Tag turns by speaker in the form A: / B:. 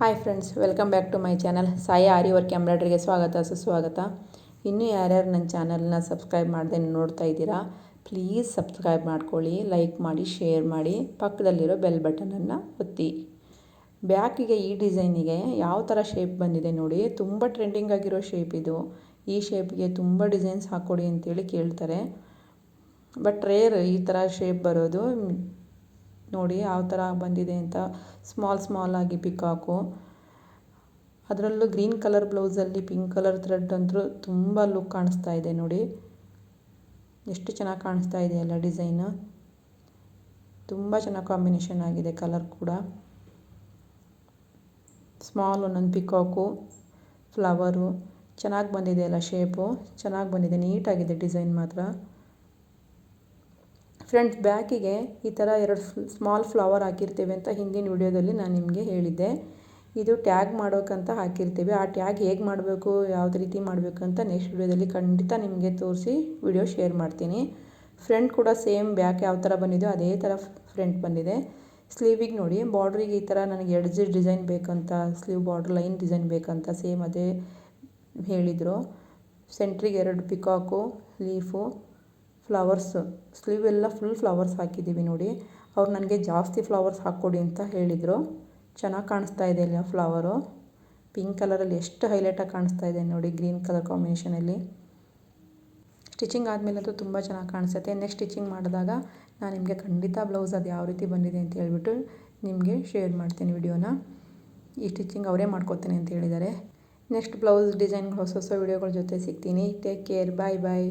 A: Hi friends welcome back to my channel Sai aari work ಎಂಬ್ರಾಯ್ಡ್ರಿಗೆ ಸ್ವಾಗತ, ಸುಸ್ವಾಗತ. ಇನ್ನೂ ಯಾರ್ಯಾರು ನನ್ನ ಚಾನಲ್ನ ಸಬ್ಸ್ಕ್ರೈಬ್ ಮಾಡದೆ ನೋಡ್ತಾ ಇದ್ದೀರಾ ಪ್ಲೀಸ್ ಸಬ್ಸ್ಕ್ರೈಬ್ ಮಾಡ್ಕೊಳ್ಳಿ ಲೈಕ್ ಮಾಡಿ ಶೇರ್ ಮಾಡಿ, ಪಕ್ಕದಲ್ಲಿರೋ ಬೆಲ್ ಬಟನನ್ನು ಒತ್ತಿ. ಬ್ಯಾಕಿಗೆ ಈ ಡಿಸೈನಿಗೆ ಯಾವ ಥರ ಶೇಪ್ ಬಂದಿದೆ ನೋಡಿ, ತುಂಬ ಟ್ರೆಂಡಿಂಗ್ ಆಗಿರೋ ಶೇಪ್ ಇದು. ಈ ಶೇಪ್ಗೆ ತುಂಬ ಡಿಸೈನ್ಸ್ ಹಾಕ್ಕೊಡಿ ಅಂತೇಳಿ ಕೇಳ್ತಾರೆ. ಬಟ್ ರೇರ್ ಈ ಥರ ಶೇಪ್ ಬರೋದು ನೋಡಿ ಯಾವ ಥರ ಬಂದಿದೆ ಅಂತ ಸ್ಮಾಲ್ ಸ್ಮಾಲ್ ಆಗಿ ಪಿಕಾಕು. ಅದರಲ್ಲೂ ಗ್ರೀನ್ ಕಲರ್ ಬ್ಲೌಸಲ್ಲಿ ಪಿಂಕ್ ಕಲರ್ ಥ್ರೆಡ್ ಅಂತೂ ತುಂಬ ಲುಕ್ ಕಾಣಿಸ್ತಾ ಇದೆ ನೋಡಿ. ಎಷ್ಟು ಚೆನ್ನಾಗಿ ಕಾಣಿಸ್ತಾ ಇದೆಯಲ್ಲ ಡಿಸೈನು. ತುಂಬ ಚೆನ್ನಾಗಿ ಕಾಂಬಿನೇಷನ್ ಆಗಿದೆ ಕಲರ್ ಕೂಡ. ಸ್ಮಾಲ್ ಒಂದೊಂದು ಪಿಕಾಕು, ಫ್ಲವರು. ಚೆನ್ನಾಗಿ ಬಂದಿದೆ ಅಲ್ಲ ಶೇಪು. ಚೆನ್ನಾಗಿ ಬಂದಿದೆ, ನೀಟಾಗಿದೆ ಡಿಸೈನ್ ಮಾತ್ರ. ಫ್ರೆಂಡ್ಸ್, ಬ್ಯಾಕಿಗೆ ಈ ಥರ ಎರಡು ಸ್ಮಾಲ್ ಫ್ಲವರ್ ಹಾಕಿರ್ತೇವೆ ಅಂತ ಹಿಂದಿನ ವಿಡಿಯೋದಲ್ಲಿ ನಾನು ನಿಮಗೆ ಹೇಳಿದ್ದೆ. ಇದು ಟ್ಯಾಗ್ ಮಾಡೋಕ್ಕಂತ ಹಾಕಿರ್ತೀವಿ. ಆ ಟ್ಯಾಗ್ ಹೇಗೆ ಮಾಡಬೇಕು, ಯಾವ್ದು ರೀತಿ ಮಾಡಬೇಕು ಅಂತ ನೆಕ್ಸ್ಟ್ ವಿಡಿಯೋದಲ್ಲಿ ಖಂಡಿತ ನಿಮಗೆ ತೋರಿಸಿ ವಿಡಿಯೋ ಶೇರ್ ಮಾಡ್ತೀನಿ. ಫ್ರಂಟ್ ಕೂಡ ಸೇಮ್ ಬ್ಯಾಕ್ ಯಾವ ಥರ ಬಂದಿದೆಯೋ ಅದೇ ಥರ ಫ್ರಂಟ್ ಬಂದಿದೆ. ಸ್ಲೀವಿಗೆ ನೋಡಿ, ಬಾರ್ಡ್ರಿಗೆ ಈ ಥರ ನನಗೆ ಎಡ್ಜ್ ಡಿಸೈನ್ ಬೇಕಂತ, ಸ್ಲೀವ್ ಬಾರ್ಡ್ರ್ ಲೈನ್ ಡಿಸೈನ್ ಬೇಕಂತ ಸೇಮ್ ಅದೇ ಹೇಳಿದರು. ಸೆಂಟ್ರಿಗೆ ಎರಡು ಪಿಕಾಕು, ಲೀಫು. ಫ್ಲವರ್ಸ್ ಸ್ಲೀವ್ ಎಲ್ಲ ಫುಲ್ ಫ್ಲವರ್ಸ್ ಹಾಕಿದ್ದೀವಿ ನೋಡಿ. ಅವ್ರು ನನಗೆ ಜಾಸ್ತಿ ಫ್ಲವರ್ಸ್ ಹಾಕ್ಕೊಡಿ ಅಂತ ಹೇಳಿದರು. ಚೆನ್ನಾಗಿ ಕಾಣಿಸ್ತಾ ಇದೆ ಇಲ್ಲ ಫ್ಲವರು ಪಿಂಕ್ ಕಲರಲ್ಲಿ ಎಷ್ಟು ಹೈಲೈಟಾಗಿ ಕಾಣಿಸ್ತಾ ಇದೆ ನೋಡಿ ಗ್ರೀನ್ ಕಲರ್ ಕಾಂಬಿನೇಷನಲ್ಲಿ ಸ್ಟಿಚಿಂಗ್ ಆದಮೇಲಂತೂ ತುಂಬ ಚೆನ್ನಾಗಿ ಕಾಣಿಸುತ್ತೆ. ನೆಕ್ಸ್ಟ್ ಸ್ಟಿಚಿಂಗ್ ಮಾಡಿದಾಗ ನಾನು ನಿಮಗೆ ಖಂಡಿತ ಬ್ಲೌಸ್ ಅದು ಯಾವ ರೀತಿ ಬಂದಿದೆ ಅಂತ ಹೇಳ್ಬಿಟ್ಟು ನಿಮಗೆ ಶೇರ್ ಮಾಡ್ತೀನಿ ವಿಡಿಯೋನ. ಈ ಸ್ಟಿಚಿಂಗ್ ಅವರೇ ಮಾಡ್ಕೋತೀನಿ ಅಂತ ಹೇಳಿದ್ದಾರೆ. ನೆಕ್ಸ್ಟ್ ಬ್ಲೌಸ್ ಡಿಸೈನ್ ಹೊಸ ಹೊಸ ವಿಡಿಯೋಗಳ ಜೊತೆ ಸಿಗ್ತೀನಿ. ಟೇಕ್ ಕೇರ್ ಬಾಯ್ ಬಾಯ್